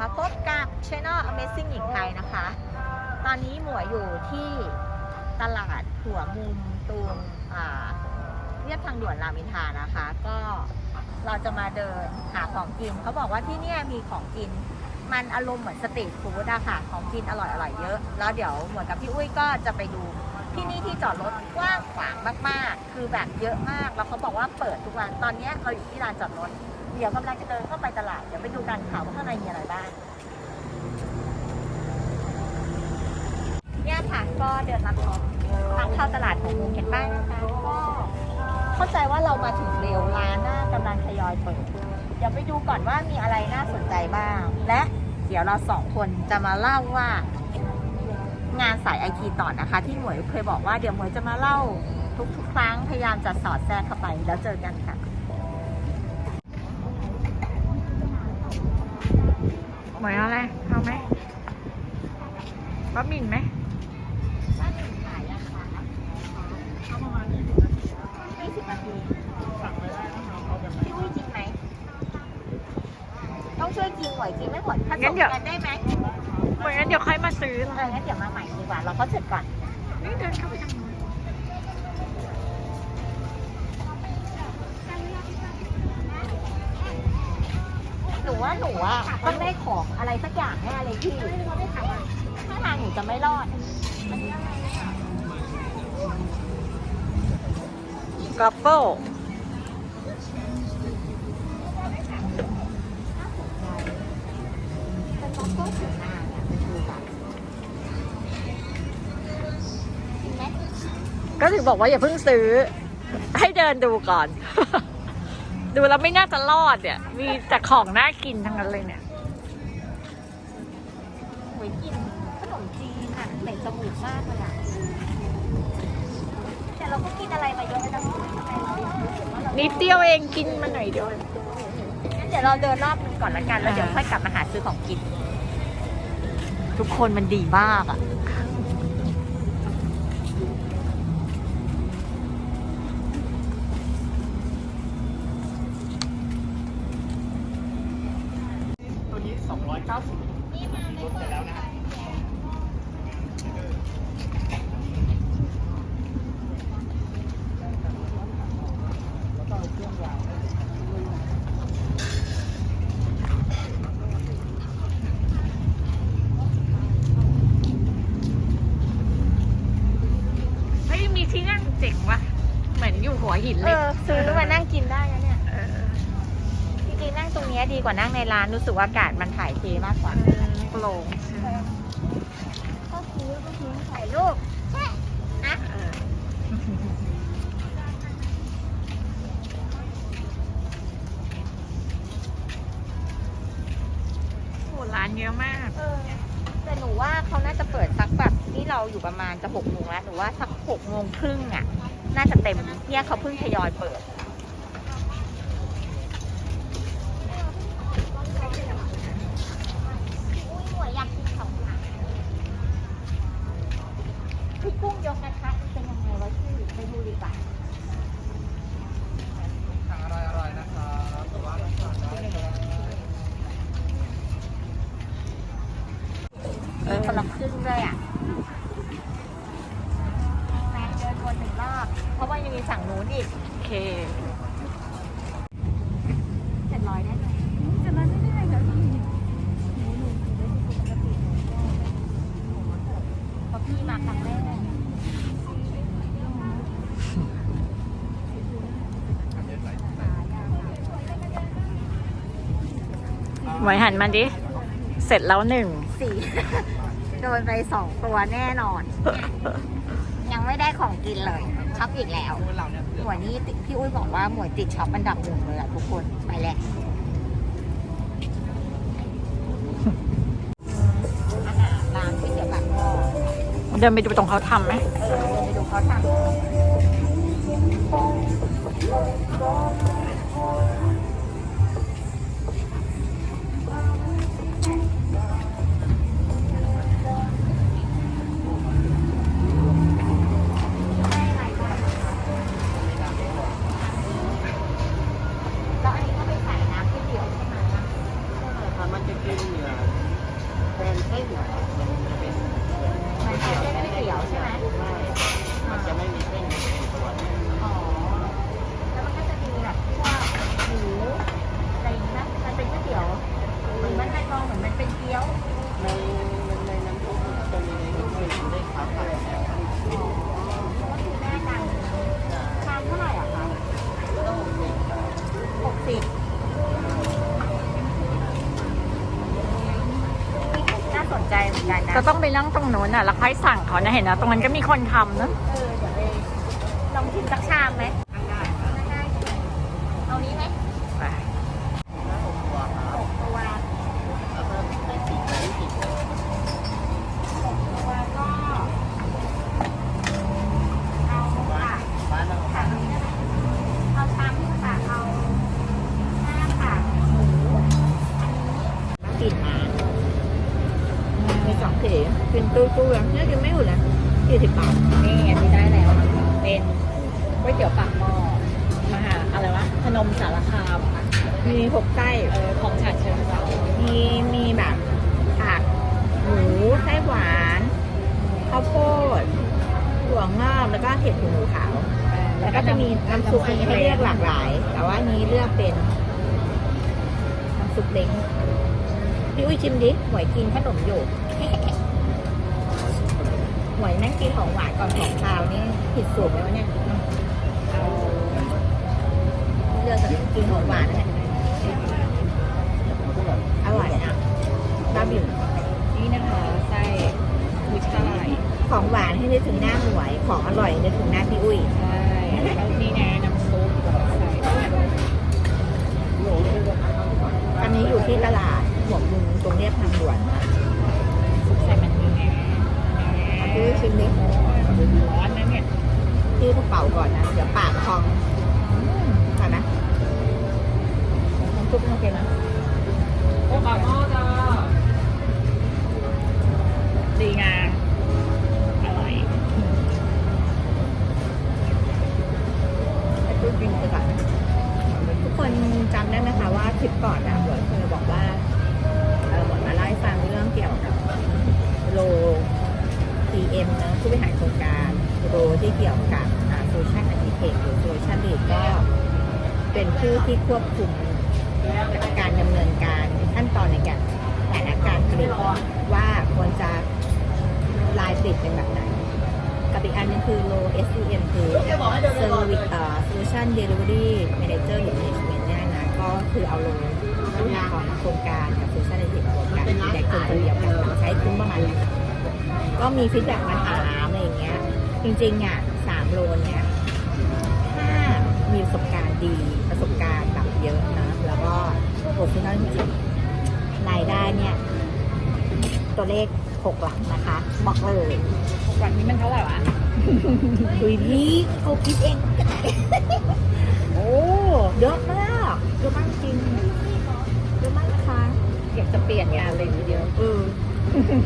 มาพบกับ Channel Amazing หญิงไทยนะคะ ตอนนี้หมวยอยู่ที่ตลาดหัวมุมตรงเรียบทางด่วนรามอินทรานะคะ ก็เราจะมาเดินหาของกิน เขาบอกว่าที่นี่มีของกิน มันอารมณ์เหมือนสตรีทฟู้ดอะค่ะ ของกินอร่อยๆเยอะ แล้วเดี๋ยวหมวยกับพี่อุ้ยก็จะไปดูที่นี่ที่จอดรถกว้างขวางมาก ๆ คือแบบเยอะมาก แล้วเขาบอกว่าเปิดทุกวัน ตอนนี้เราอยู่ที่ลานจอดรถ ดี๋ยวกำลังจะเดินเข้าไปตลาด เดี๋ยวไปดูกันค่ะว่าข้างในมีอะไรบ้าง เนี่ยค่ะก็เดินมาพบทางเข้าตลาดของมุมเห็นบ้างนะคะ ก็เข้าใจว่าเรามาถึงเร็วร้านน่ากำลังทยอยเปิด เดี๋ยวไปดูก่อนว่ามีอะไรน่าสนใจบ้าง และเดี๋ยวเราสองคนจะมาเล่าว่างานสายไอทีต่อนะคะ ที่หมวยเคยบอกว่าเดี๋ยวหมวยจะมาเล่าทุกๆครั้งพยายามจะสอดแทรกเข้าไปแล้วเจอกันค่ะ หมวยเอาอะไรเอาไหมบะหมี่ไหมบ้านหนึ่งขายอะค่ะเอาประมาณยี่สิบนาทีพี่อุ้ยจริงไหม ต้องช่วยกินหวยกินไม่หมดผสมกันได้ไหมเหมือนงั้นเดี๋ยวค่อยมาซื้อเอองั้นเดี๋ยวมาใหม่ดีกว่า เราก็เสร็จก่อน นี่เดินเข้าไปทางนู้น หนูว่าหนูอะต้องได้ของอะไรสักอย่างแน่เลยพี่ถ้าทางหนูจะไม่รอดกราฟเฟิลเป็นบ็อกเกอร์ถึงอ่างอะเป็นดูแบบจริงไหมก็ถึงบอกว่าอย่าเพิ่งซื้อ ให้เดินดูก่อน ดูแล้วไม่น่าจะรอดเนี่ย มีแต่ของน่ากินทั้งนั้นเลยเนี่ยหวยกินขนมจีนอะเตะจมูกมากเลยอะแต่เราก็กินอะไรมาเยอะแล้วนะทำไมเรารู้สึกว่าเรานิดเดียวเองกินมาหน่อยเดียวงั้นเดี๋ยวเราเดินรอบนึงก่อนละกันแล้วเดี๋ยวค่อยกลับมาหาซื้อของกิน ทุกคนมันดีมากอะ ตัวนี้ 290 นี่มาไม่เปิดแล้วนะ แล้วก็เครื่องยาง เฮ้ยมีที่นั่งเจ๋งว่ะ เหมื อนอยู่หัวหินเอเลยอซื้อมานั่งกินได้นะเนี่ยเออจริงๆนั่งตรงเนี้ยดีกว่านั่งในร้านรู้สึกว่าอากาศมันถ่ายเทมากกว่าโปร่งก็คือก็คือถ่ายรูปอะเออโอ้ร้านเยอะมาก เออแต่หนูว่าเขาน่าจะเปิดสักแบบนี่เราอยู่ประมาณจะหกโมงแล้วหนูว่าสักหกโมงครึ่งอะ น่าจะเต็มเนี่ยเขาเพิ่งทยอยเปิด อุ้ยหวยอยากกินของหวานพี่กุ้งยกกระทะมันเป็นยังไงวะพี่ไปดูดีกว่า ทางอร่อยๆนะครับแต่ว่าทานได้นะครับ เออคนละครึ่งด้วยอะแมนเดินวนหนึ่งรอบ เพราะว่ายังมีสั่งนู้นอีก โอเค เจ็ดร้อยได้ไหมเจ็ดร้อยไม่ได้เหรอ เพราะพี่มาครั้งแรกหมวยหันมาดิ เสร็จแล้วหนึ่ง สี่ โดนไปสองตัวแน่นอน ยังไม่ได้ของกินเลยช็อปอีกแล้วเราเนี่ยเผือกหมวยนี่ติพี่อุ้ยบอกว่าหมวยติดช็อปอันดับหนึ่งเลยอะทุกคนไปแหละ เดินไปดูตรงเขาทำไหมเดินไปดูเขาทำ ก็ต้องไปนั่งตรงโน้นอะแล้วค่อยสั่งเขานะเห็นนะตรงนั้นก็มีคนทำนะเออเดี๋ยวไปลองชิมสักชามไหม นมสารคามอะมีหกไส้เออของฉะเชิงเทรามีมีแบบผักหมูไส้หวานข้าวโพดถั่วงอกแล้วก็เห็ดหมูขาว แล้วก็จะมีน้ำซุปให้เลือกหลากหลาย แต่ว่านี้เลือกเป็นน้ำซุปเล้งพี่อุ้ยชิมดิหวยกินขนมอยู่หวยนั่งกินของหวานก่อนของคาวนี่ผิดสูตรไหมวะเนี่ย ลือกแต่กินของหวานนั่นแหละอร่อยนะบาบิวนี่นะคะไส้กุ้ยช่ายของหวานให้นึกถึงหน้าหมวย ของอร่อยนึกถึงหน้าพี่อุ้ยใช่แล้วนี่นะน้ำซุปใส่อันนี้อยู่ที่ตลาดหัวมุมตรงเรียบทางด่วนซุปใส่มันนี่นะพี่อุ้ยชิมดิร้อนนะเนี่ยที่กระเป๋าก่อนนะ เดี๋ยวปากพองอืมก่อนนะ น้ำซุปโอเคนะโอ้ปากหม้อจ้าดีงามอร่อยให้พูดจริงเลยค่ะทุกคนจำได้ไหมคะว่าคลิปก่อนนะหมวยเคยบอกว่าเออหมวยมาเล่าให้ฟังเรื่องเกี่ยวกับโล PM นะผู้บริหารโครงการโลที่เกี่ยวกับโซเชียลแอนติเทคหรือโซเชียลลีดก็เป็นผู้ที่ควบคุม การดำเนินการขั้นตอนในการแผนการผลิตว่าควรจะลายผลิตเป็นแบบไหนกับอีกอันหนึงคือ low SEM คือ Service เอ่อ Solution Delivery Manager หรือ Management เนี่ยนะก็คือเอาลงผู้ทางโครงการกับ Solution Delivery โครงการในคนคนเดียวกันใช้คุ้มประมาณนั้ก็มีฟีดแบ็กมาถามอะไรอย่างเงี้ยจริงๆอะสามโลเนี่ยถ้ามีประสบการณ์ดีประสบการณ์แบบเยอะนะ โปรเฟชชั่นอลจริงๆรายได้เนี่ย ตัวเลขหกหลักนะคะ บอกเลยวันนี้มันเท่าไหร่วะคุยพี่เขาคิดเองก็ได้โอ้เยอะมากเยอะมากจริงเยอะมากนะคะอยากจะเปลี่ยนงานเลยทีเดียวเออ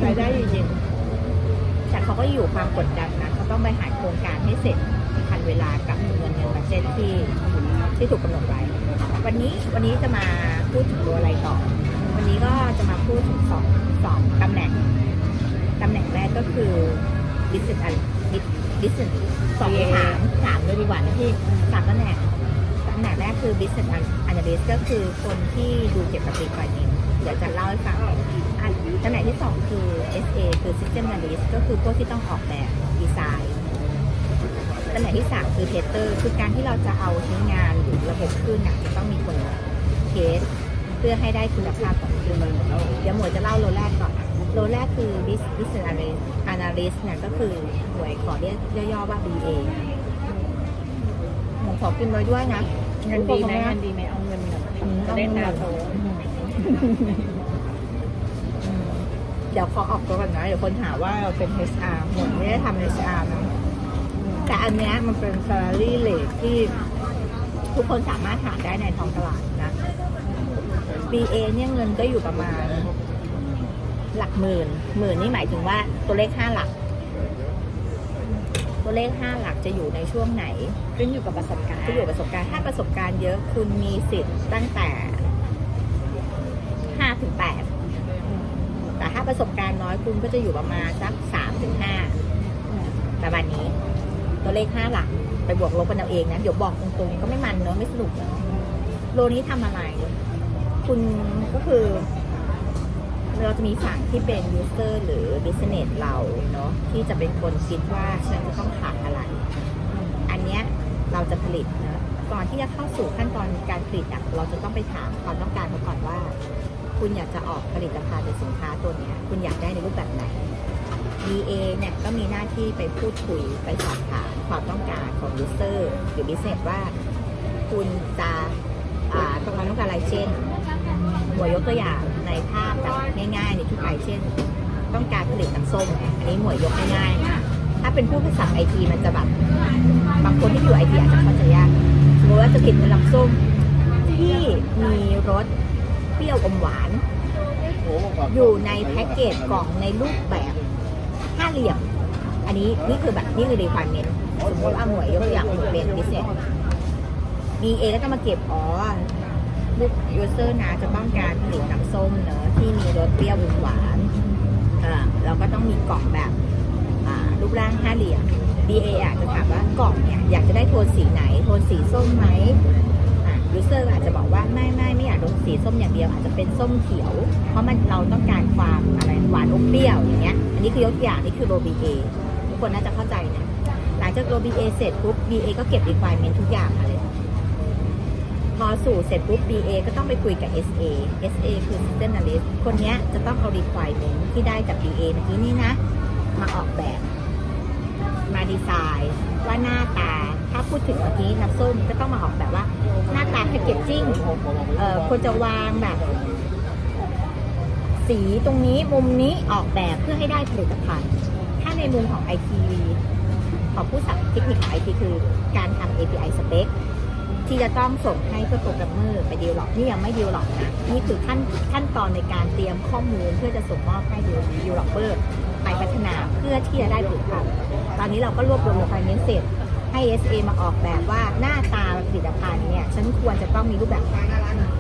รายได้จริงๆแต่เขาก็อยู่ความกดดันนะเขาต้องไปหาโครงการให้เสร็จทันเวลากับจำนวนเงินบัตเจ็ตที่ที่ถูกกำหนดไว้ วันนี้วันนี้จะมาพูดถึงตัวอะไรต่อ วันนี้ก็จะมาพูดถึงสองสองตำแหน่งตำแหน่งแรกก็คือ business and business สองถามถามเลยดีกว่านะพี่สามตำแหน่งตำแหน่งแรกคือ business analyst ก็คือคนที่ดูเกี่ยวกับ requirement เดี๋ยวจะเล่าให้ฟังอันตำแหน่งที่สองคือ SA คือ system analyst ก็คือพวกที่ต้องออกแบบดีไซน์ ตำแหน่งที่สามคือ tester คือการที่เราจะเอาใช้งานหรือระบบขึ้นน่ะจะต้องมีคนเทสเพื่อให้ได้คุณภาพของเครื่องเดี๋ยวหมวยจะเล่าโลแรกก่อนโลแรกคือ bus- business analyst analyst เนี่ยก็คือหมวยขอเรียกย่อๆว่า BA หมวยขอกินไว้ด้วยนะเงินดีไหมเงินดีไหมเอาเงินแบบจะได้ตาโตเดี๋ยวขอออกตัวก่อนนะ เดี๋ยวคนหาว่าเราเป็น HR หมดไม่ได้ทำ HR นะ แต่อันเนี้ยมันเป็น salary rate ที่ทุกคนสามารถหาได้ในท้องตลาดนะ BA เนี่ยเงินก็อยู่ประมาณ หลักหมื่น หมื่นนี่หมายถึงว่าตัวเลขห้าหลัก ตัวเลขห้าหลักจะอยู่ในช่วงไหนขึ้นอยู่กับประสบการณ์ที่อยู่ประสบการณ์ ถ้าประสบการณ์เยอะคุณมีสิทธิ์ตั้งแต่ห้าถึงแปดแต่ถ้าประสบการณ์น้อยคุณก็จะอยู่ประมาณสักสามถึงห้าประมาณนี้ ตัวเลขห้าหลักไปบวกลบกันเอาเองนะ เดี๋ยวบอกตรงๆก็ไม่มันเนอะไม่สนุกเนอะโลนี้ทำอะไร คุณก็คือ เราจะมีฝั่งที่เป็น user หรือ business เราเนาะที่จะเป็นคนคิดว่าฉันจะต้องขาดอะไร อันเนี้ยเราจะผลิตนะก่อนที่จะเข้าสู่ขั้นตอนการผลิตอะเราจะต้องไปถามความต้องการเขาก่อนว่า คุณอยากจะออกผลิตภัณฑ์หรือสินค้าตัวเนี้ยคุณอยากได้ในรูปแบบไหน BA เนี่ยก็มีหน้าที่ไปพูดคุยไปสอบถามความต้องการของ user หรือ business ว่าคุณจะต้องการต้องการอะไรเช่นหัวยยกตัวอย่างในภาพแบบง่ายๆในทั่วไปเช่น ต้องการผลิตน้ำส้มอันนี้หมวยยกง่ายๆนะถ้าเป็นผู้ภาษาไอทีมันจะแบบบางคนที่อยู่ไอทีอาจจะเข้าใจยากสมมติว่าจะผลิตน้ำส้มที่มีรสเปรี้ยวอมหวาน อยู่ในแพ็กเกจกล่องในรูปแบบ เหลี่ยม อันนี้นี่คือแบบนี่คือ requirement สมมติว่าหมวยยกตัวอย่างหมวยเป็น business BA ก็ต้องมาเก็บอ๋อลูกยูเซอร์นะจะต้องการผลิตน้ำส้มเนอะที่มีรสเปรี้ยวหวานอ่าแล้วก็ต้องมีกล่องแบบอ่ารูปร่างห้าเหลี่ยม DA อาจจะถามว่ากล่องเนี่ยอยากจะได้โทนสีไหน โทนสีส้มไหม ยูเซอร์อาจจะบอกว่าไม่ไม่ไม่อยากโทนสีส้มอย่างเดียวอาจจะเป็นส้มเขียว เพราะมันเราต้องการความอะไรหวานอมเปรี้ยวอย่างเงี้ยอันนี้คือยกตัวอย่างนี่คือโร BA ทุกคนน่าจะเข้าใจนะหลังจากโร BA เอเสร็จปุ๊บ BA ก็เก็บ requirement ทุกอย่างมาเลยพอสู่เสร็จปุ๊บ BA ก็ต้องไปคุยกับ SA SA คือ System Analyst คนเนี้ยจะต้องเอา requirement ที่ได้จาก BA เมื่อกี้นี้นะ มาออกแบบ มาดีไซน์ว่าหน้าตาถ้าพูดถึงเมื่อกี้น้ำส้มก็ต้องมาออกแบบว่า หน้าตาแพคเกจจิ้งควรจะวางแบบ สีตรงนี้มุมนี้ออกแบบเพื่อให้ได้ผลิตภัณฑ์ ถ้าในมุมของ IT ของผู้สับเทคนิคของ IT คือการทำ API spec ที่จะต้องส่งให้เพื่อโปรแกรมเมอร์ไปดีลหรอกนี่ยังไม่ดีลหรอกนะนี่คือขั้นขั้นตอนในการเตรียมข้อมูลเพื่อจะส่งมอบให้ดีลดีลเปอร์ไปพัฒนาเพื่อที่จะได้ผลิตภัณฑ์ ตอนนี้เราก็รวบรวม requirement เสร็จให้ SA มาออกแบบว่าหน้าตาผลิตภัณฑ์เนี่ยฉันควรจะต้องมีรูปแบบไหน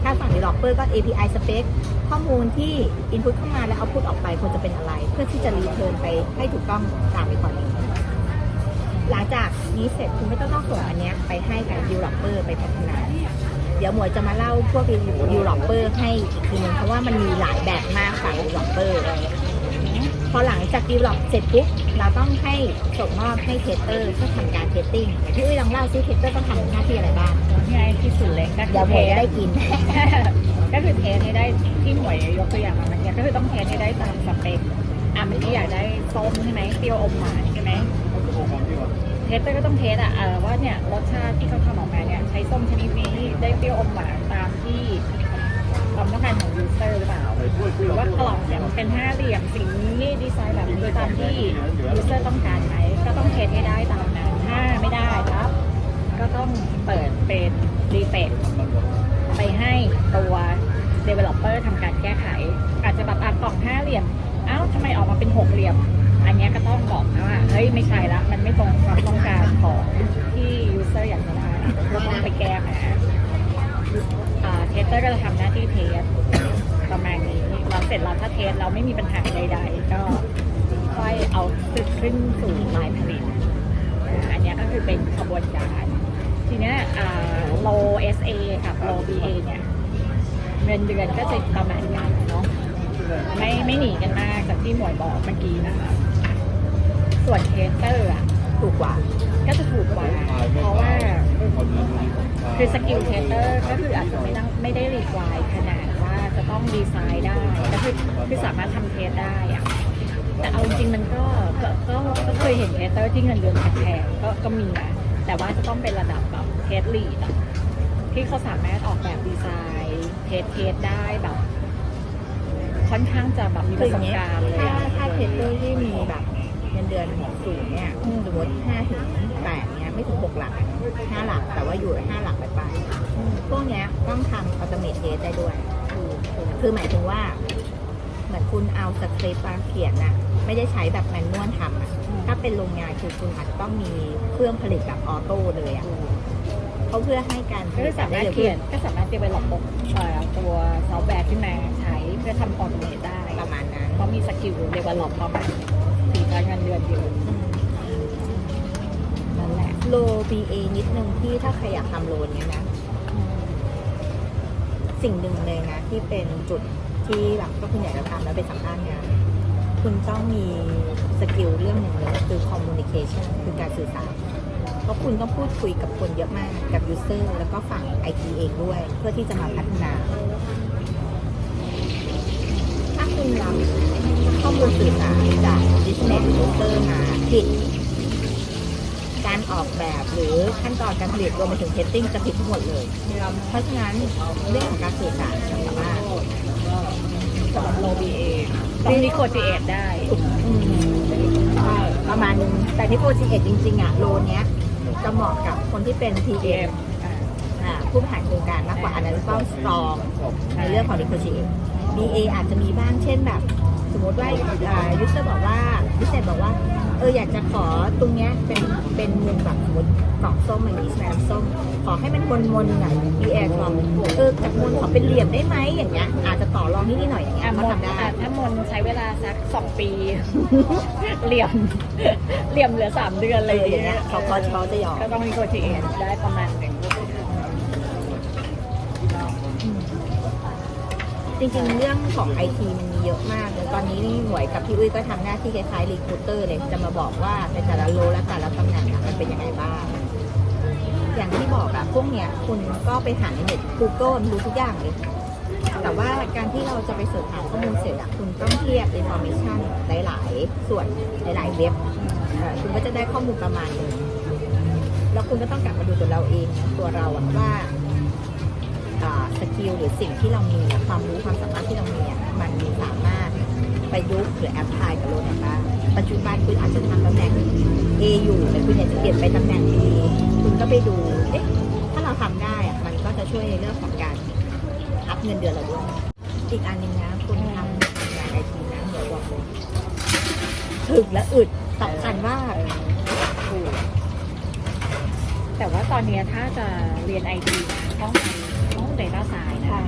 ถ้าฝั่ง developer ก็ API spec ข้อมูลที่ input เข้ามาแล้ว output ออกไปควรจะเป็นอะไร เพื่อที่จะ return ไปให้ถูกต้องตาม requirement หลังจากนี้เสร็จคุณก็ต้องส่งอันเนี้ยไปให้กับ developer ไปพัฒนา เดี๋ยวหมวยจะมาเล่าพวก developer ให้อีกทีนึงเพราะว่ามันมีหลายแบบมากฝั่ง developer พอหลังจาก develop เสร็จปุ๊บเราต้องให้ส่งมอบให้เทสเตอร์เพื่อทำการเทสติ้งพี่อุ้ยลองเล่าซิเทสเตอร์ต้องทำหน้าที่อะไรบ้างไงที่สุดเล็กก็คืเดี๋ยวอหมเทวยจะสได้กิน ก็คือเทสให้ได้ที่หมวยยกตัวอย่างมาเมื่อกี้ก็คือต้องเทสให้ได้ตามสเปคอะเมื่อกี้อยากได้ส้มใช่ไหมเปรี้ยวอมหวานใช่ไหมเทสเตอร์ก็ต้องเทสอะเออว่าเนี่ยรสชาติที่เขาทำออกมาเนี่ยใช้ส้มชนิดนี้ได้เปรี้ยวอมหวานตามที่ ความต้องการของยูเซอร์หรือเปล่า หรือว่ากล่องเนี่ยมันเป็นห้าเหลี่ยมสีนี้ดีไซน์แบบนี้ตามที่ยูเซอร์ต้องการไหมก็ต้องเทสให้ได้ตามนั้นถ้าไม่ได้ครับ ก็ต้องเปิดเป็นรีเฟกไปให้ตัว developer ทำการแก้ไข อาจจะแบบอะกล่องห้าเหลี่ยมเอ้าทำไมออกมาเป็นหกเหลี่ยม อันนี้ก็ต้องบอกนะว่าเฮ้ยไม่ใช่ละมันไม่ตรงความต้องการของที่ user อยากจะได้ก็ต้องไปแก้มาอ่าเทสเตอร์ก็จะทำหน้าที่เทสประมาณนี้เราเสร็จแล้วถ้าเทสเราไม่มีปัญหาใด ๆ ก็ค่อยเอาสึกขึ้นสู่ลายผลิตอันนี้ก็คือเป็นขบวนการ ทีนี้ยอ่า low SA กับ low BA เนี่ยเงินเดือนก็จะประมาณกันเนาะไม่ไม่หนีกันมากจากที่หมวยบอกเมื่อกี้นะคะส่วนเทสเตอร์อะถูกกว่า ก็จะถูกกว่า เพราะว่าคือสกิลเทสเตอร์ก็คืออาจจะไม่ต้องไม่ได้รีควายขนาดว่าจะต้องดีไซน์ได้ก็คือคือสามารถทำเทสได้อะแต่เอาจริงมันก็ก็ก็ก็เคยเห็นเทสเตอร์ที่เงินเดือนแพงๆก็ก็มีนะแต่ว่าจะต้องเป็นระดับแบบเทสลีดที่เขาสามารถออกแบบดีไซน์เทสเทสได้แบบค่อนข้างจะแบบมีประสบการณ์เลยถ้าถ้าเทสเตอร์ที่มีแบบ เงินเดือนสูงเนี่ยอืมสมมติห้าถึงแปดเนี่ยไม่ถึงหกหลักห้าหลัก แต่ว่าอยู่ห้าหลักไปไปพวกเนี้ยต้องทำอัตโนมัติเทสได้ด้วย คือหมายถึงว่า เหมือนคุณเอาสคริปต์มาเขียนน่ะไม่ได้ใช้แบบแมนนวลทำอะถ้าเป็นโรงงานคือคุณอาจจะต้องมีเครื่องผลิตแบบออโต้เลยอะเขาเพื่อให้การผก็ลิคืตอสามารถได้ร็วเขีขึ้ยนก็สามารถ develop เอ่อตัวซอฟต์แวร์ขึ้นมาใช้เพื่อทำออโตเมตได้ประมาณนั้นเพราะมีสกิล develop ประมาณ สี่ร้อยเงินเดือนอยู่นั่นแหละโล BA นิดนึงที่ถ้าใครอยากทำโลเนี้ยนะ สิ่งหนึ่งเลยนะที่เป็นจุดที่แบบก็คุณอยากจะทำแล้วไปสัมภาษณ์งานคุณต้องมีสกิลเรื่องหนึ่งเลยคือ communication คือการสื่อสาร เพราะคุณต้องพูดคุยกับคนเยอะมากกับ user แล้วก็ฝั่ง IT เองด้วย เพื่อที่จะมาพัฒนา คุณรับข้อมูลสื่อสารจาก business user มาผิด การออกแบบหรือขั้นตอนการผลิตรวมไปถึงเทสติ้งจะผิดทั้งหมดเลย เพราะฉะนั้นเรื่องของการสื่อสารจะสามารถสำหรับโลบีเอต้องนิโคติเอทได้ใช่ประมาณนึงแต่ที่โปรจีเอจจริงๆอะโลเนี้ยจะเหมาะกับคนที่เป็น PM ผู้บริหารโครงการมากกว่าอันนั้นต้องสตรองในเรื่องของ negotiate BA อาจจะมีบ้างเช่นแบบ สมมติว่ายูเซอร์บอกว่ายูเซอร์บอกว่าเอออยากจะขอตรงเนี้ยเป็นเป็นมุมแบบสมมติกล่องส้มอย่างนี้แซมส้ม ขอให้มันมนมนๆหน่อย BA ลองเออจากมนขอเป็นเหลี่ยมได้ไหมอย่างเงี้ยอาจจะต่อรองนิดๆหน่อยอย่างเงี้อะยมเขานทำได้อะถ้ามนใช้เวลาสักสองปี เหลี่ยมเหลี่ยมเหลือสามเดือนเอเลยออย่างเงี้ยเขาเขาเขาจะยอมก็ต้องนิโคติเอทได้ประมาณหนึ่ง จริงๆ เรื่องของไอทีมันมีเยอะมากตอนนี้นี่หน่วยกับพี่อุ้ยก็ทำหน้าที่คล้ายๆรีคูเตอร์เลยจะมาบอกว่าในแต่ละโลและแต่ละตำแหน่งมันเป็นยังไงบ้าง อย่างที่บอกอะพวกเนี้ยคุณก็ไปหาในเน็ต Google มันรู้ทุกอย่างเลย แต่ว่าการที่เราจะไปเสิร์ชหาข้อมูลเสร็จอะคุณต้องเทียบ information หลายๆ ส่วนหลายๆเว็บเอ่อคุณก็จะได้ข้อมูลประมาณนึงแล้วคุณก็ต้องกลับมาดูตัวเราเองตัวเราว่า สกิลหรือสิ่งที่เรามีความรู้ความสามารถที่เรามีมันสามารถประยุกต์หรือแอพพลายกับโลกไหนบ้างปัจจุบันคุณอาจจะทำตำแหน่ง A อยู่แต่คุณอยากจะเปลี่ยนไปตำแหน่ง B คุณก็ไปดูเอ๊ะถ้าเราทำได้อะมันก็จะช่วยในเรื่องของการอัพเงินเดือนเราด้วยอีกอันหนึ่งนะคุณทำงานไอทีนะเดี๋ยวบอกเลยถึกและอึดสำคัญมากถูแต่ว่าตอนนี้ถ้าจะเรียนไอทีต้องไป เดต้าไซน์นะค่ะ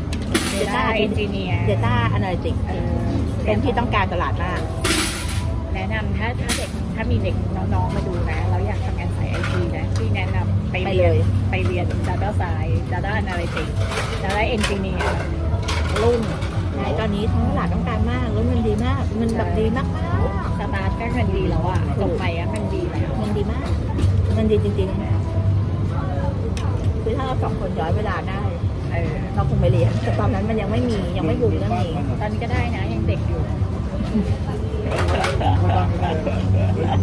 เดต้าเอนจิเนียร์ Data Analytics เป็นที่ต้องการตลาดมาก แนะนำถ้าถ้าเด็กถ้ามีเด็กน้องๆมาดูนะแล้วอยากทำงานสายไอทีนะที่แนะนำไปไปเรียนเลยไปเรียน Data Science Data Analytics Data Engineer รุ่นในตอนนี้ท้องตลาดต้องการมากแล้วเงินดีมากเงินแบบดีมากมากสตาร์ทก็เงินดีแล้วอะจบไปอะเงินดีแล้วเงินดีมากเงินดีจริงๆคือถ้าเราสองคนย้อนเวลาได้ เออเราคงไปเรียนแต่ตอนนั้นมันยังไม่มียังไม่บูมเรื่องนี้ตอนนี้ก็ได้นะยังเด็กอยู่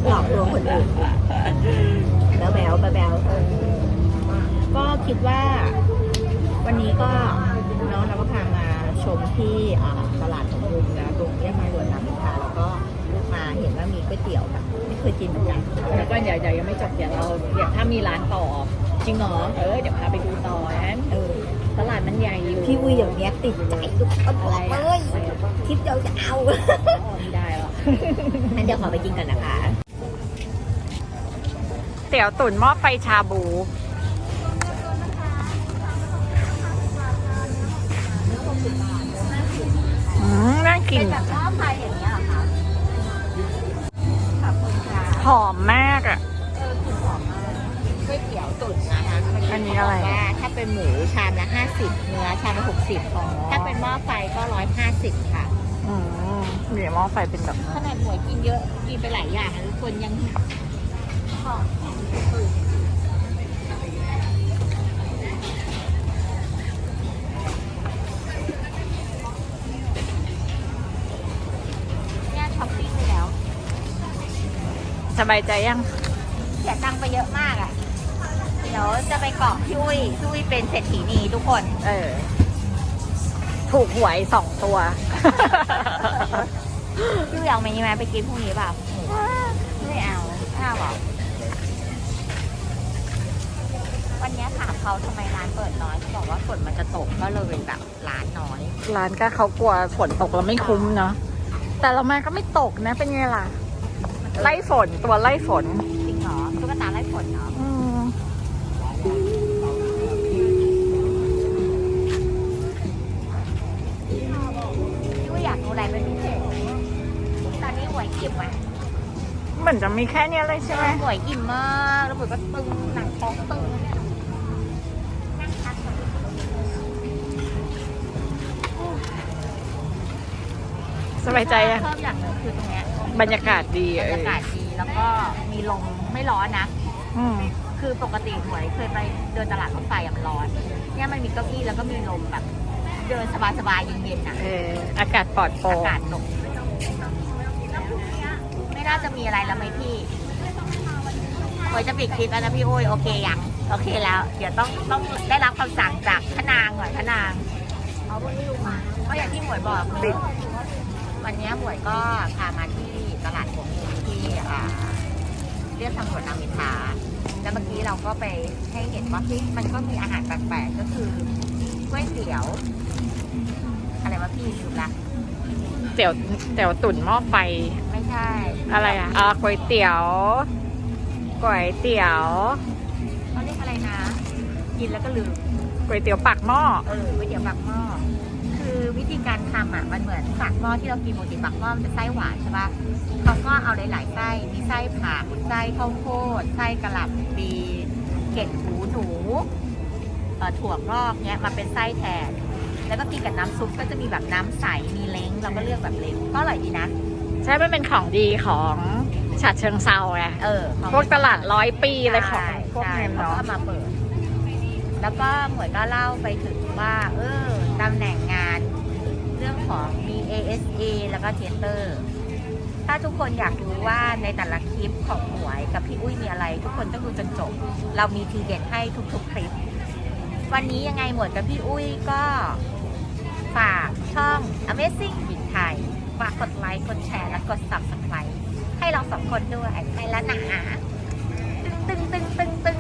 หลอกลวงคนอื่นแล้วแบวแบวก็คิดว่า วันนี้ก็น้องเราก็พามาชมที่อ่าตลาดของมุมนะตรงเรียกมาด่วนรามอินทราแล้วก็มาเห็นว่ามีก๋วยเตี๋ยวแบบไม่เคยกินเหมือนกันแล้วก็เดี๋ยวเดี๋ยวยังไม่จบเดี๋ยวเราเดี๋ยวถ้ามีร้านต่อจริงเหรอเออเดี๋ยวพาไปดูต่อนะเออ ตลาดมันใหญ่อยู่พี่วุ้ยเดี๋ยวนี้ติดใจทุกคนบอะอไรกอะเลยคลิปยาวอ๋อไม่ได้หรอกๆงั้นเดี๋ยวขอไปกินกันนะคะเตี๋ยวตุ๋นหม้อไฟชาบูอืมน่ากิน ชามละ60ถ้าเป็นหม้อไฟก็150ค่ะอืมเดี๋ยวหม้อไฟเป็นแบบขนาดหมวยกินเยอะกินไปหลายอย่างนะทุกคนยังหอมเนี่ยช้อปปิ้งไปแล้วสบายใจยังเสียตังค์ไปเยอะมากอะ่ะ เดี๋ยวจะไปเกาะพี่อุ้ยพี่อุ้ยเป็นเศรษฐีนีทุกคน เออ ถูกหวยสองตัว พี่อุ้ยเอาไหมไหมไปกินพรุ่งนี้เปล่าไม่เอาไม่เอาหรอกวันนี้ถามเขาทำไมร้านเปิดน้อยเขาบอกว่าฝนมันจะตกก็เลยแบบร้านน้อย ร้านก็เขากลัวฝนตกแล้วไม่คุ้มเนาะแต่เรามาก็ไม่ตกนะเป็นไงล่ะ ไล่ฝนตัวไล่ฝน เหมือนจะมีแค่เนี้ยเลยใช่ไหมหวยอิ่มมากแล้วหวยก็ตึงหนังท้องตึงนั่งพักก่อนสบายใจอะชอบอย่างหนึงคือตรงเนี้ยบรรยากาศดีบรเอรยาอกาศดีแล้วก็มีลมไม่ร้อนนะ อืมคือปกติหวยเคยไปเดินตลาดรถไฟอะมันร้อน เนี่ยมันมีเก้าอี้แล้วก็มีลมแบบ เดินสบายๆเย็นๆน่ะเอออากาศปลอดโปร่อางกาศตกไม่ น่าจะมีอะไรแล้วไหมพี่โอ้ยจะปิดคลิปแล้วนะพี่โอ้ยโอเคยังโอเคแล้ว เดี๋ยวต้องต้องได้รับคำสั่งจากพนางก่อนพนางก็อย่างที่หมวยบอกปิดวันนี้หมวยก็พามาที่ตลาดหัวหมูที่เรียบทางด่วนามิทาแล้วเมื่อกี้เราก็ไปให้เห็นว่ามันก็มีอาหารแปลกๆก็คือก๋วยเตี๋ยว อะไรวะพี่ลืมละเตี๋ยวเตี๋ยวตุ๋นหม้อไฟ ใช่อะไรอะอ่าก๋วยเตี๋ยวก๋วยเตี๋ยวเขาเรียกอะไรนะ กินแล้วก็ลืมก๋วยเตี๋ยวปากหม้อเออก๋วยเตี๋ยวปากหม้อคือวิธีการทำอะมันเหมือนปากหม้อที่เรากินปกติปากหม้อมันจะไส้หวานใช่ปะเขาก็เอาหลายๆไส้มีไส้ผักไส้ข้าวโพดไส้กระหล่ำปีเกล็ดหูหนูเอ่อถั่วงอกเนี้ยมาเป็นไส้แทน แล้วก็กินกับน้ำซุปก็จะมีแบบน้ำใสมีเล้งเราก็เลือกแบบเล้งก็อร่อยดีนะ ใช่ มันเป็นของดีของฉะเชิงเซาไงเออของพวกตลาดร้อยปีอะไรของพวกใช่นี้เขาเนาะ ก็เอามาเปิด แล้วก็หมวยก็เล่าไปถึงว่า เออตำแหน่งงาน เรื่องของมี ASA แล้วก็เทเตอร์ ถ้าทุกคนอยากรู้ว่าในแต่ละคลิปของหมวยกับพี่อุ้ยมีอะไร ทุกคนต้องดูจนจบ เรามีทีเด็ดให้ทุกๆคลิป วันนี้ยังไงหมวยกับพี่อุ้ยก็ฝากช่อง Amazing หญิงไทย ฝากกดไลค์กดแชร์และกด Subscribe ให้เราสองคนด้วยไปแล้วนะตึงตึงตึงตึงตึง